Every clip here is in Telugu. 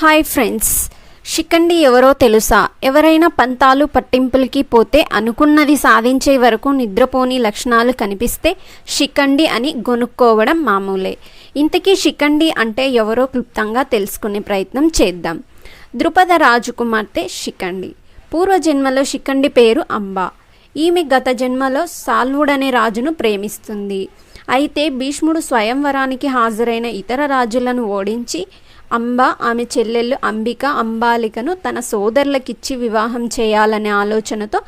Hi friends. షికండి ఎవరో తెలుసా? ఎవరైనా పంతాలు పట్టింపులకి పోతే అనుకున్నది సాధించే వరకు నిద్రపోని లక్షణాలు కనిపిస్తే షికండి అని గొనుక్కోవడం మామూలే. ఇంతకీ షికండి అంటే ఎవరో క్లుప్తంగా తెలుసుకునే ప్రయత్నం చేద్దాం. ద్రుపద రాజకుమార్తె షికండి పూర్వజన్మలో షికండి పేరు అంబా. ఈమె గత జన్మలో సాల్వుడనే రాజును ప్రేమిస్తుంది. అయితే భీష్ముడు స్వయంవరానికి హాజరైన ఇతర రాజులను ఓడించి అంబ ఆమె చెల్లెళ్ళు అంబిక అంబాలికను తన సోదరులకిచ్చి వివాహం చేయాలనే ఆలోచనతో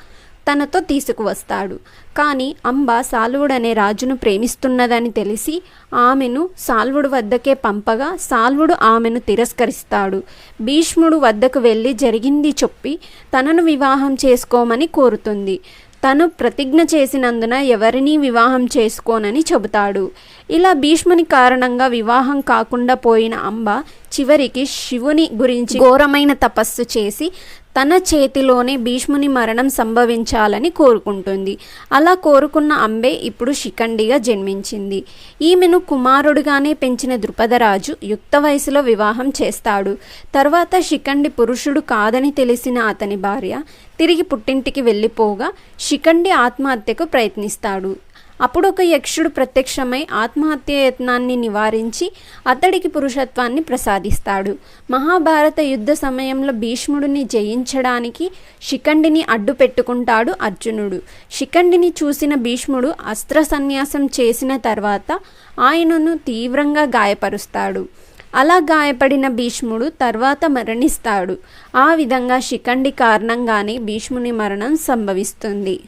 తనతో తీసుకువస్తాడు. కానీ అంబ సాల్వుడనే రాజును ప్రేమిస్తున్నదని తెలిసి ఆమెను సాల్వుడు వద్దకే పంపగా సాల్వుడు ఆమెను తిరస్కరిస్తాడు. భీష్ముడు వద్దకు వెళ్ళి జరిగింది చెప్పి తనను వివాహం చేసుకోమని కోరుతుంది. తను ప్రతిజ్ఞ చేసినందున ఎవరినీ వివాహం చేసుకోనని చెబుతాడు. ఇలా భీష్ముని కారణంగా వివాహం కాకుండా పోయిన అంబ చివరికి శివుని గురించి ఘోరమైన తపస్సు చేసి తన చేతిలోనే భీష్ముని మరణం సంభవించాలని కోరుకుంటుంది. అలా కోరుకున్న అంబే ఇప్పుడు శిఖండిగా జన్మించింది. ఈమెను కుమారుడుగానే పెంచిన ద్రుపదరాజు యుక్త వయసులో వివాహం చేస్తాడు. తర్వాత శిఖండి పురుషుడు కాదని తెలిసిన అతని భార్య తిరిగి పుట్టింటికి వెళ్ళిపోగా శిఖండి ఆత్మహత్యకు ప్రయత్నిస్తాడు. అప్పుడు ఒక యక్షుడు ప్రత్యక్షమై ఆత్మహత్య యత్నాన్ని నివారించి అతడికి పురుషత్వాన్ని ప్రసాదిస్తాడు. మహాభారత యుద్ధ సమయంలో భీష్ముడిని జయించడానికి శిఖండిని అడ్డు పెట్టుకుంటాడు అర్జునుడు. శిఖండిని చూసిన భీష్ముడు అస్త్ర సన్యాసం చేసిన తర్వాత ఆయనను తీవ్రంగా గాయపరుస్తాడు. అలా గాయపడిన భీష్ముడు తర్వాత మరణిస్తాడు. ఆ విధంగా శిఖండి కారణంగానే భీష్ముని మరణం సంభవిస్తుంది.